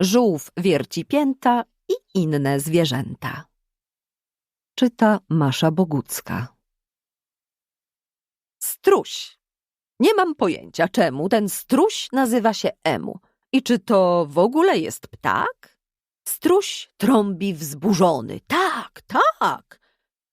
Żółw wierci pięta i inne zwierzęta. Czyta Masza Bogucka. Struś. Nie mam pojęcia, czemu ten struś nazywa się emu. I czy to w ogóle jest ptak? Struś trąbi wzburzony. Tak, tak.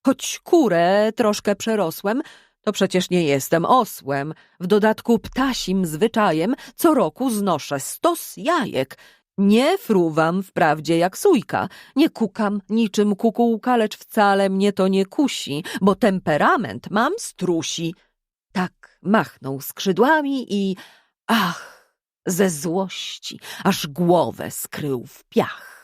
Choć kurę troszkę przerosłem, to przecież nie jestem osłem. W dodatku ptasim zwyczajem co roku znoszę stos jajek. Nie fruwam wprawdzie jak sójka, nie kukam niczym kukułka, lecz wcale mnie to nie kusi, bo temperament mam strusi. Tak machnął skrzydłami i ach, ze złości, aż głowę skrył w piach.